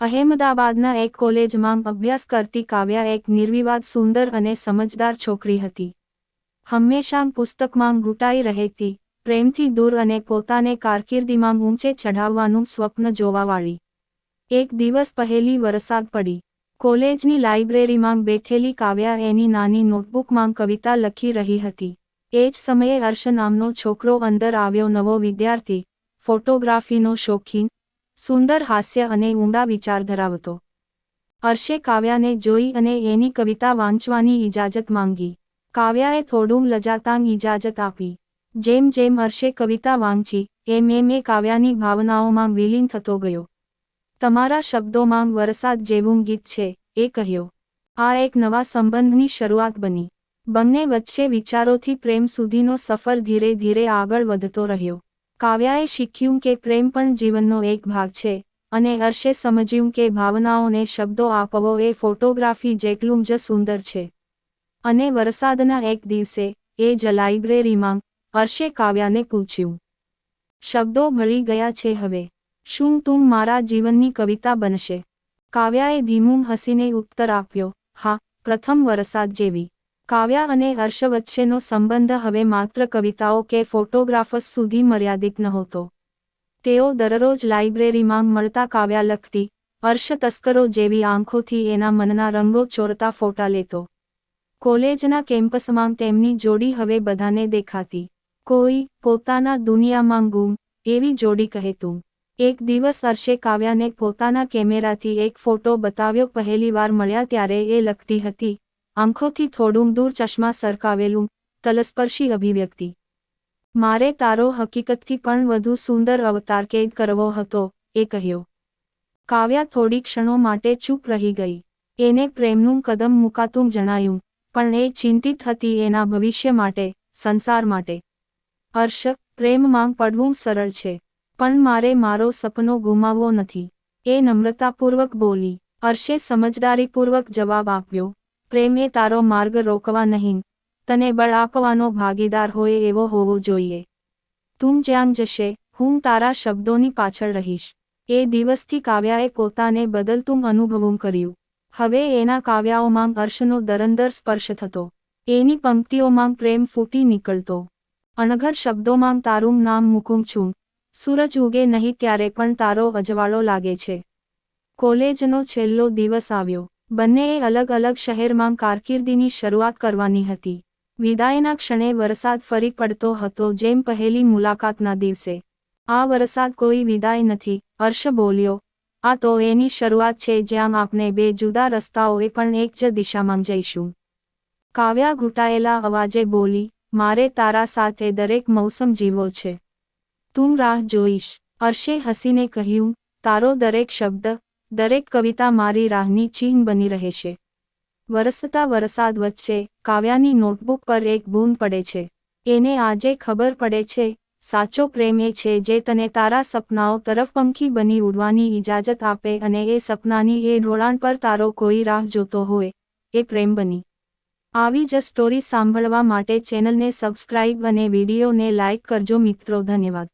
અહેમદાબાદના એક કોલેજમાં અભ્યાસ કરતી કાવ્યા એક નિર્વિવાદ સુંદર અને સમજદાર છોકરી હતી. હંમેશા પુસ્તકમાં ઘૂંટાઈ રહેતી, પ્રેમથી દૂર અને પોતાને કારકિર્દીમાં ઊંચે ચઢાવવાનું સ્વપ્ન જોવાવાળી. એક દિવસ પહેલી વરસાદ પડી. કોલેજની લાઇબ્રેરીમાં બેઠેલી કાવ્યા એની નાની નોટબુકમાં કવિતા લખી રહી હતી. એ જ સમયે હર્ષ નામનો છોકરો અંદર આવ્યો નવો વિદ્યાર્થી, ફોટોગ્રાફીનો શોખીન સુંદર હાસ્ય અને ઊંડા વિચાર ધરાવતો. હર્ષે કાવ્યાને જોઈ અને એની કવિતા વાંચવાની ઇજાજત માંગી. કાવ્યાએ થોડું લજાતાંગ ઇજાજત આપી. જેમ જેમ હર્ષે કવિતા વાંચી, એમ એમ એ કાવ્યાની ભાવનાઓમાં વિલીન થતો ગયો. તમારા શબ્દોમાં વરસાદ જેવું ગીત છે, એ કહ્યો. આ એક નવા સંબંધની શરૂઆત બની. બંને વચ્ચે વિચારોથી પ્રેમ સુધીનો સફર ધીરે ધીરે આગળ વધતો રહ્યો. કાવ્યાએ શીખ્યું કે પ્રેમ પણ જીવનનો એક ભાગ છે, અને હર્ષે સમજ્યું કે ભાવનાઓને શબ્દો આપવો એ ફોટોગ્રાફી જેટલું જ સુંદર છે. અને વરસાદના એક દિવસે, એ જ લાઇબ્રેરીમાં હર્ષે કાવ્યાને પૂછ્યું. શબ્દો ભળી ગયા છે હવે. શું તું મારા જીવનની કવિતા બનશે? કાવ્યાએ ધીમું હસીને ઉત્તર આપ્યો, હા, પ્રથમ વરસાદ જેવી. કાવ્યા અને હર્ષ વચ્ચેનો સંબંધ હવે માત્ર કવિતાઓ કે ફોટોગ્રાફર્સ સુધી મર્યાદિત નહોતો. તેઓ દરરોજ લાઇબ્રેરીમાં મળતા કાવ્યા લખતી, હર્ષ તસ્કરો જેવી આંખોથી એના મનના રંગો ચોરતા ફોટા લેતો. કોલેજના કેમ્પસમાં તેમની જોડી હવે બધાને દેખાતી. કોઈ પોતાના દુનિયામાં ગુમ, એવી જોડી કહેતું એક દિવસ હર્ષે કાવ્યાને પોતાના કેમેરાથી એક ફોટો બતાવ્યો, પહેલીવાર મળ્યા ત્યારે એ લખતી હતી આંખોથી થોડું દૂર ચશ્મા સરકાવેલું, તલસ્પર્શી અભિવ્યક્તિ. મારે તારો હકીકતથી પણ વધુ સુંદર અવતાર કેદ કરવો હતો, એ કહ્યો. કાવ્યા થોડી ક્ષણો માટે ચૂપ રહી ગઈ. એને પ્રેમનું કદમ મુકાતું જણાયું, પણ એ ચિંતિત હતી એના ભવિષ્ય માટે, સંસાર માટે. હર્ષ, પ્રેમમાં પડવું સરળ છે, પણ મારે મારો સપનો ગુમાવવો નથી. એ નમ્રતાપૂર્વક બોલી, હર્ષે સમજદારીપૂર્વક જવાબ આપ્યો. પ્રેમ તારો માર્ગ રોકવા નહીં. તને બળ આપવાનો ભાગીદાર હોય એવો હોવો જોઈએ. તું જ્યાં જશે, હું તારા શબ્દોની પાછળ રહીશ. એ દિવસથી કાવ્યાએ પોતાને બદલતું અનુભવું કર્યું. હવે એના કાવ્યાઓમાં હર્ષનો દરંદર સ્પર્શ થતો. એની પંક્તિઓમાં પ્રેમ ફૂટી નીકળતો. અણઘર શબ્દોમાં તારું નામ મૂકું છું. સૂરજ ઉગે નહીં ત્યારે પણ તારો અજવાળો લાગે છે. કોલેજનો છેલ્લો દિવસ આવ્યો. બંનેએ અલગ અલગ શહેરમાં કારકિર્દીની શરૂઆત કરવાની હતી. વિદાયના ક્ષણે વરસાદ ફરી પડતો હતો જેમ પહેલી મુલાકાતના દિવસે. આ વરસાદ કોઈ વિદાય નથી, હર્ષ બોલ્યો. આ તો એની શરૂઆત છે જ્યાં આપણે બે જુદા રસ્તાઓએ પણ એક જ દિશામાં જઈશું. કાવ્યા ઘૂંટાયેલા અવાજે બોલી, મારે તારા સાથે દરેક મૌસમ જીવો છે. તું રાહ જોઈશ. હર્ષે હસીને કહ્યું, તારો દરેક શબ્દ દરેક કવિતા મારી રાહની ચિહ્ન બની રહેશે વરસતા વરસાદ વચ્ચે કાવ્યાની નોટબુક પર એક બૂંદ પડે છે. એને આજે ખબર પડે છે, સાચો પ્રેમ એ છે જે તને તારા સપનાઓ તરફ પંખી બની ઉડવાની ઇજાજત આપે અને એ સપનાની એ ઢોળાણ પર તારો કોઈ રાહ જોતો હોય, એ પ્રેમ બની. આવી જ સ્ટોરી સાંભળવા માટે ચેનલને સબસ્ક્રાઇબ અને વિડીયોને લાઇક કરજો મિત્રો, ધન્યવાદ.